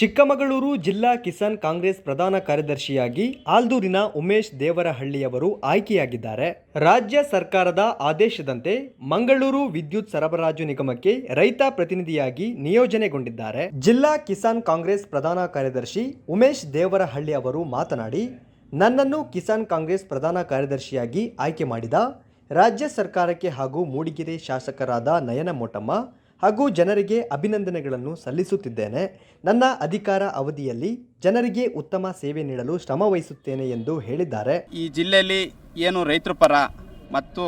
ಚಿಕ್ಕಮಗಳೂರು ಜಿಲ್ಲಾ ಕಿಸಾನ್ ಕಾಂಗ್ರೆಸ್ ಪ್ರಧಾನ ಕಾರ್ಯದರ್ಶಿಯಾಗಿ ಆಲ್ದೂರಿನ ಉಮೇಶ್ ದೇವರಹಳ್ಳಿಯವರು ಆಯ್ಕೆಯಾಗಿದ್ದಾರೆ. ರಾಜ್ಯ ಸರ್ಕಾರದ ಆದೇಶದಂತೆ ಮಂಗಳೂರು ವಿದ್ಯುತ್ ಸರಬರಾಜು ನಿಗಮಕ್ಕೆ ರೈತ ಪ್ರತಿನಿಧಿಯಾಗಿ ನಿಯೋಜನೆಗೊಂಡಿದ್ದಾರೆ. ಜಿಲ್ಲಾ ಕಿಸಾನ್ ಕಾಂಗ್ರೆಸ್ ಪ್ರಧಾನ ಕಾರ್ಯದರ್ಶಿ ಉಮೇಶ್ ದೇವರಹಳ್ಳಿ ಅವರು ಮಾತನಾಡಿ, ನನ್ನನ್ನು ಕಿಸಾನ್ ಕಾಂಗ್ರೆಸ್ ಪ್ರಧಾನ ಕಾರ್ಯದರ್ಶಿಯಾಗಿ ಆಯ್ಕೆ ಮಾಡಿದ ರಾಜ್ಯ ಸರ್ಕಾರಕ್ಕೆ ಹಾಗೂ ಮೂಡಿಗೆರೆ ಶಾಸಕರಾದ ನಯನ ಮೋಟಮ್ಮ ಹಾಗೂ ಜನರಿಗೆ ಅಭಿನಂದನೆಗಳನ್ನು ಸಲ್ಲಿಸುತ್ತಿದ್ದೇನೆ. ನನ್ನ ಅಧಿಕಾರ ಅವಧಿಯಲ್ಲಿ ಜನರಿಗೆ ಉತ್ತಮ ಸೇವೆ ನೀಡಲು ಶ್ರಮ ವಹಿಸುತ್ತೇನೆ ಎಂದು ಹೇಳಿದ್ದಾರೆ. ಈ ಜಿಲ್ಲೆಯಲ್ಲಿ ಏನು ರೈತರ ಪರ ಮತ್ತು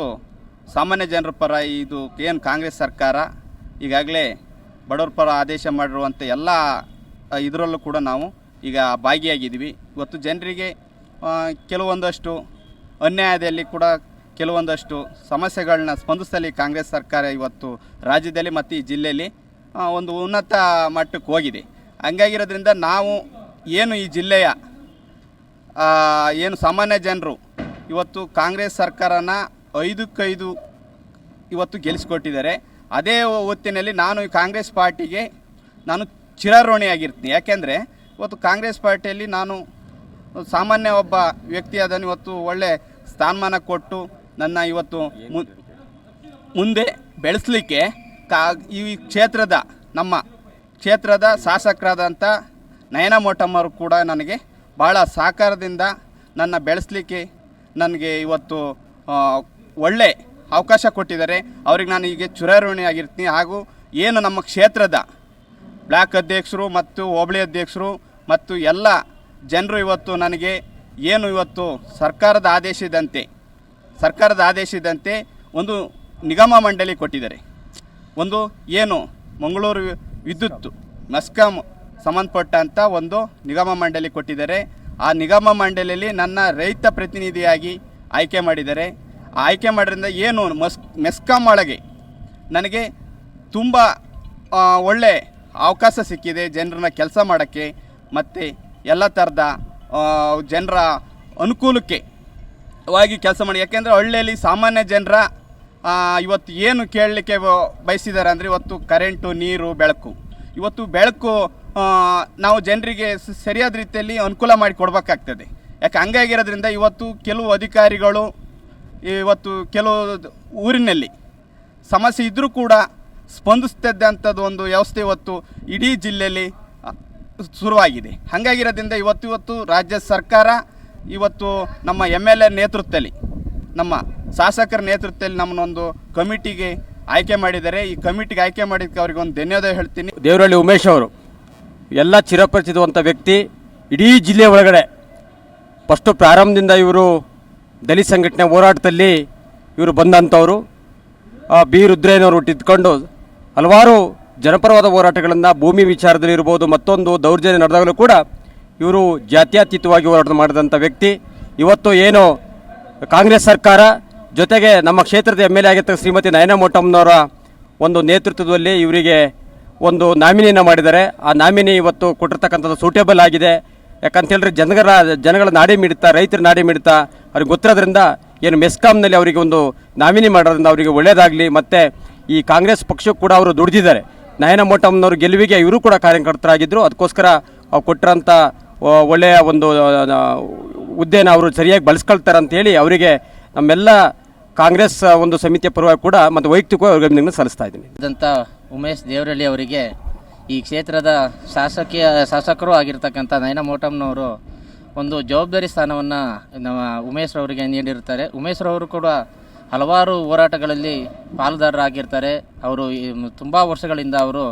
ಸಾಮಾನ್ಯ ಜನರ ಪರ ಇದು ಏನು ಕಾಂಗ್ರೆಸ್ ಸರ್ಕಾರ ಈಗಾಗಲೇ ಬಡವರ ಪರ ಆದೇಶ ಮಾಡಿರುವಂಥ ಎಲ್ಲ ಇದರಲ್ಲೂ ಕೂಡ ನಾವು ಈಗ ಭಾಗಿಯಾಗಿದ್ದೀವಿ. ಇವತ್ತು ಜನರಿಗೆ ಕೆಲವೊಂದಷ್ಟು ಅನ್ಯಾಯದಲ್ಲಿ ಕೂಡ ಕೆಲವೊಂದಷ್ಟು ಸಮಸ್ಯೆಗಳನ್ನ ಸ್ಪಂದಿಸಲಿ ಕಾಂಗ್ರೆಸ್ ಸರ್ಕಾರ ಇವತ್ತು ರಾಜ್ಯದಲ್ಲಿ ಮತ್ತು ಈ ಜಿಲ್ಲೆಯಲ್ಲಿ ಒಂದು ಉನ್ನತ ಮಟ್ಟಕ್ಕೆ ಹೋಗಿದೆ. ಹಂಗಾಗಿರೋದ್ರಿಂದ ನಾವು ಏನು ಈ ಜಿಲ್ಲೆಯ ಏನು ಸಾಮಾನ್ಯ ಜನರು ಇವತ್ತು ಕಾಂಗ್ರೆಸ್ ಸರ್ಕಾರನ ಐದಕ್ಕೈದು ಇವತ್ತು ಗೆಲ್ಲಿಸ್ಕೊಟ್ಟಿದ್ದಾರೆ. ಅದೇ ಹೊತ್ತಿನಲ್ಲಿ ನಾನು ಈ ಕಾಂಗ್ರೆಸ್ ಪಾರ್ಟಿಗೆ ನಾನು ಚಿರಾರೋಣಿಯಾಗಿರ್ತೀನಿ. ಯಾಕೆಂದರೆ ಇವತ್ತು ಕಾಂಗ್ರೆಸ್ ಪಾರ್ಟಿಯಲ್ಲಿ ನಾನು ಸಾಮಾನ್ಯ ಒಬ್ಬ ವ್ಯಕ್ತಿ ಅದನ್ನು ಇವತ್ತು ಒಳ್ಳೆ ಸ್ಥಾನಮಾನ ಕೊಟ್ಟು ನನ್ನ ಇವತ್ತು ಮುಂದೆ ಬೆಳೆಸಲಿಕ್ಕೆ ಕಾ ಈ ಕ್ಷೇತ್ರದ ನಮ್ಮ ಕ್ಷೇತ್ರದ ಶಾಸಕರಾದಂಥ ನಯನ ಮೋಟಮ್ಮರು ಕೂಡ ನನಗೆ ಭಾಳ ಸಹಕಾರದಿಂದ ನನ್ನ ಬೆಳೆಸಲಿಕ್ಕೆ ನನಗೆ ಇವತ್ತು ಒಳ್ಳೆ ಅವಕಾಶ ಕೊಟ್ಟಿದ್ದಾರೆ. ಅವ್ರಿಗೆ ನಾನು ಈಗ ಚಿರಋಣಿಯಾಗಿರ್ತೀನಿ ಹಾಗೂ ಏನು ನಮ್ಮ ಕ್ಷೇತ್ರದ ಬ್ಲಾಕ್ ಅಧ್ಯಕ್ಷರು ಮತ್ತು ಹೋಬಳಿ ಅಧ್ಯಕ್ಷರು ಮತ್ತು ಎಲ್ಲ ಜನರು ಇವತ್ತು ನನಗೆ ಏನು ಇವತ್ತು ಸರ್ಕಾರದ ಆದೇಶದಂತೆ ಸರ್ಕಾರದ ಆದೇಶದಂತೆ ಒಂದು ನಿಗಮ ಮಂಡಳಿ ಕೊಟ್ಟಿದ್ದಾರೆ. ಒಂದು ಏನು ಮಂಗಳೂರು ವಿದ್ಯುತ್ ಮೆಸ್ಕಾಂ ಸಂಬಂಧಪಟ್ಟಂಥ ಒಂದು ನಿಗಮ ಮಂಡಳಿ ಕೊಟ್ಟಿದ್ದಾರೆ. ಆ ನಿಗಮ ಮಂಡಳಿಯಲ್ಲಿ ನನ್ನ ರೈತ ಪ್ರತಿನಿಧಿಯಾಗಿ ಆಯ್ಕೆ ಮಾಡಿದ್ದಾರೆ. ಆಯ್ಕೆ ಮಾಡೋದ್ರಿಂದ ಏನು ಮಸ್ ಮೆಸ್ಕಾಂ ಒಳಗೆ ನನಗೆ ತುಂಬ ಒಳ್ಳೆ ಅವಕಾಶ ಸಿಕ್ಕಿದೆ ಜನರನ್ನ ಕೆಲಸ ಮಾಡೋಕ್ಕೆ ಮತ್ತು ಎಲ್ಲ ಥರದ ಜನರ ಅನುಕೂಲಕ್ಕೆ ವಾಗಿ ಕೆಲಸ ಮಾಡಿ. ಯಾಕೆಂದರೆ ಹಳ್ಳಿಯಲ್ಲಿ ಸಾಮಾನ್ಯ ಜನರ ಇವತ್ತು ಏನು ಕೇಳಲಿಕ್ಕೆ ಬಯಸಿದ್ದಾರೆ ಅಂದರೆ ಇವತ್ತು ಕರೆಂಟು, ನೀರು, ಬೆಳಕು. ಇವತ್ತು ಬೆಳಕು ನಾವು ಜನರಿಗೆ ಸರಿಯಾದ ರೀತಿಯಲ್ಲಿ ಅನುಕೂಲ ಮಾಡಿ ಕೊಡಬೇಕಾಗ್ತದೆ. ಯಾಕೆ ಹಂಗಾಗಿರೋದ್ರಿಂದ ಇವತ್ತು ಕೆಲವು ಅಧಿಕಾರಿಗಳು, ಇವತ್ತು ಕೆಲವು ಊರಿನಲ್ಲಿ ಸಮಸ್ಯೆ ಇದ್ದರೂ ಕೂಡ ಸ್ಪಂದಿಸ್ತಿದ್ದಂಥದ್ದು ಒಂದು ವ್ಯವಸ್ಥೆ ಇವತ್ತು ಇಡೀ ಜಿಲ್ಲೆಯಲ್ಲಿ ಶುರುವಾಗಿದೆ. ಹಾಗಾಗಿರೋದ್ರಿಂದ ಇವತ್ತು ಇವತ್ತು ರಾಜ್ಯ ಸರ್ಕಾರ ಇವತ್ತು ನಮ್ಮ ಎಂ ಎಲ್ ಎ ನೇತೃತ್ವದಲ್ಲಿ, ನಮ್ಮ ಶಾಸಕರ ನೇತೃತ್ವದಲ್ಲಿ ನಮ್ಮನ್ನೊಂದು ಕಮಿಟಿಗೆ ಆಯ್ಕೆ ಮಾಡಿದ್ದಾರೆ. ಈ ಕಮಿಟಿಗೆ ಆಯ್ಕೆ ಮಾಡಿದ್ದಕ್ಕೆ ಅವ್ರಿಗೆ ಒಂದು ಧನ್ಯವಾದ ಹೇಳ್ತೀನಿ. ದೇವರಹಳ್ಳಿ ಉಮೇಶ್ ಅವರು, ಎಲ್ಲ ಚಿರಪರಿಚಿತವಂಥ ವ್ಯಕ್ತಿ, ಇಡೀ ಜಿಲ್ಲೆ ಒಳಗಡೆ, ಫಸ್ಟು ಪ್ರಾರಂಭದಿಂದ ಇವರು ದಲಿತ ಸಂಘಟನೆ ಹೋರಾಟದಲ್ಲಿ ಇವರು ಬಂದಂಥವರು. ಬಿ ರುದ್ರಯ್ಯನವರು ಇಟ್ಕೊಂಡು ಹಲವಾರು ಜನಪರವಾದ ಹೋರಾಟಗಳನ್ನು ಭೂಮಿ ವಿಚಾರದಲ್ಲಿ ಇರ್ಬೋದು ಮತ್ತೊಂದು ದೌರ್ಜನ್ಯ ನಡೆದಾಗಲೂ ಕೂಡ ಇವರು ಜಾತ್ಯತೀತವಾಗಿ ಹೋರಾಟ ಮಾಡಿದಂಥ ವ್ಯಕ್ತಿ. ಇವತ್ತು ಏನು ಕಾಂಗ್ರೆಸ್ ಸರ್ಕಾರ ಜೊತೆಗೆ ನಮ್ಮ ಕ್ಷೇತ್ರದ ಎಂ ಎಲ್ ಎ ಆಗಿರ್ತಕ್ಕ ಶ್ರೀಮತಿ ನಯನ ಮೋಟಮ್ನವರ ಒಂದು ನೇತೃತ್ವದಲ್ಲಿ ಇವರಿಗೆ ಒಂದು ನಾಮಿನಿಯನ್ನು ಮಾಡಿದ್ದಾರೆ. ಆ ನಾಮಿನಿ ಇವತ್ತು ಕೊಟ್ಟಿರ್ತಕ್ಕಂಥದ್ದು ಸೂಟೇಬಲ್ ಆಗಿದೆ. ಯಾಕಂತೇಳಿದ್ರೆ ಜನಗಳ ಜನಗಳ ನಾಡಿ ಮಿಡಿತ, ರೈತರ ನಾಡಿ ಮಿಡಿತ, ಅವ್ರಿಗೆ ಗೊತ್ತಿರೋದ್ರಿಂದ ಏನು ಮೆಸ್ಕಾಂನಲ್ಲಿ ಅವರಿಗೆ ಒಂದು ನಾಮಿನಿ ಮಾಡೋದ್ರಿಂದ ಅವರಿಗೆ ಒಳ್ಳೆಯದಾಗಲಿ ಮತ್ತು ಈ ಕಾಂಗ್ರೆಸ್ ಪಕ್ಷಕ್ಕೂ ಕೂಡ ಅವರು ದುಡಿದಿದ್ದಾರೆ. ನಯನ ಮೋಟಮ್ನವ್ರ ಗೆಲುವಿಗೆ ಇವರು ಕೂಡ ಕಾರ್ಯಕರ್ತರಾಗಿದ್ದರು ಅದಕ್ಕೋಸ್ಕರ ಅವ್ರು ಕೊಟ್ಟಿರೋಂಥ ಒಳ್ಳೆಯ ಒಂದು ಹುದ್ದೆನ ಅವರು ಸರಿಯಾಗಿ ಬಳಸ್ಕೊಳ್ತಾರೆ ಅಂತೇಳಿ ಅವರಿಗೆ ನಮ್ಮೆಲ್ಲ ಕಾಂಗ್ರೆಸ್ ಒಂದು ಸಮಿತಿಯ ಪರವಾಗಿ ಕೂಡ ಮತ್ತು ವೈಯಕ್ತಿಕವಾಗಿ ಅಭಿನಂದನೆ ಸಲ್ಲಿಸ್ತಾ ಇದ್ದೀನಿ. ಇದಂಥ ಉಮೇಶ್ ದೇವರಳ್ಳಿ ಅವರಿಗೆ ಈ ಕ್ಷೇತ್ರದ ಶಾಸಕೀಯ, ಶಾಸಕರು ಆಗಿರ್ತಕ್ಕಂಥ ನಯನ ಮೋಟಮ್ನವರು ಒಂದು ಜವಾಬ್ದಾರಿ ಸ್ಥಾನವನ್ನು ನಮ್ಮ ಉಮೇಶ್ರವರಿಗೆ ನೀಡಿರ್ತಾರೆ ಉಮೇಶ್ರವರು ಕೂಡ ಹಲವಾರು ಹೋರಾಟಗಳಲ್ಲಿ ಪಾಲುದಾರರಾಗಿರ್ತಾರೆ. ಅವರು ತುಂಬ ವರ್ಷಗಳಿಂದ ಅವರು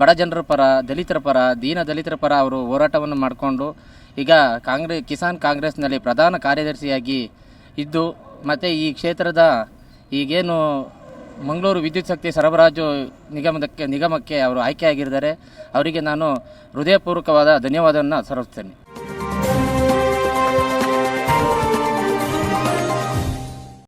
ಬಡ ಜನರ ಪರ, ದಲಿತರ ಪರ, ದೀನ ದಲಿತರ ಪರ ಅವರು ಹೋರಾಟವನ್ನು ಮಾಡಿಕೊಂಡು, ಈಗ ಕಾಂಗ್ರೆಸ್ ಕಿಸಾನ್ ಕಾಂಗ್ರೆಸ್ನಲ್ಲಿ ಪ್ರಧಾನ ಕಾರ್ಯದರ್ಶಿಯಾಗಿ ಇದ್ದು, ಮತ್ತು ಈ ಕ್ಷೇತ್ರದ ಈಗೇನು ಮಂಗಳೂರು ವಿದ್ಯುತ್ ಶಕ್ತಿ ಸರಬರಾಜು ನಿಗಮದಕ್ಕೆ, ನಿಗಮಕ್ಕೆ ಅವರು ಆಯ್ಕೆಯಾಗಿದ್ದಾರೆ. ಅವರಿಗೆ ನಾನು ಹೃದಯಪೂರ್ವಕವಾದ ಧನ್ಯವಾದವನ್ನು ಸಲ್ಲಿಸ್ತೇನೆ